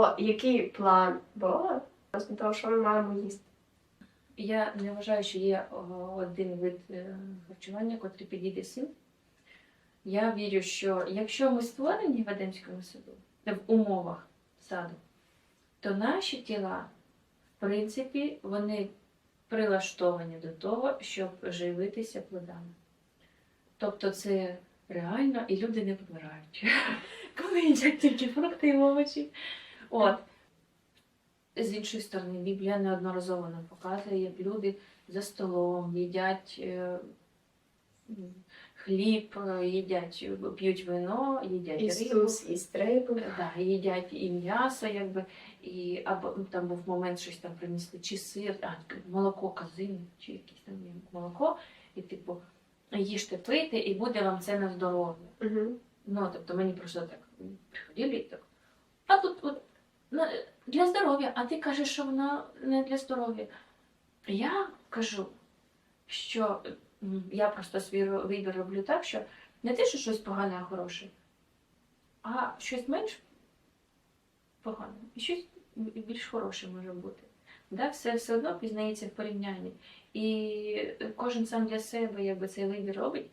О, Який план Бога відносно того, що ми маємо їсти? Я не вважаю, що є один вид е, харчування, котрий підійде всім. Я вірю, що якщо ми створені в Едемському саду, в умовах саду, то наші тіла, в принципі, вони прилаштовані до того, щоб живитися плодами. Тобто це реально, і люди не помирають, коли їдять тільки фрукти і овочі. От. З іншої сторони, Біблія неодноразово нам показує, як люди за столом їдять е, хліб, е, їдять, е, п'ють вино, їдять рибу, Ісус і рибу. да, їдять і м'ясо, якби, і або ну, там був момент, щось там принесли, чи сир, а, молоко казини, чи якесь там молоко, і типу, їжте пийте, і буде вам це на здоров'я. Угу. Ну, тобто мені просто так приходили і так. А тут от, для здоров'я, а ти кажеш, що вона не для здоров'я. Я кажу, що я просто свій вибір роблю так, що не те, що щось погане, а хороше, а щось менш погане, і щось більш хороше може бути. Да, все, все одно пізнається в порівнянні. І кожен сам для себе якби, цей вибір робить.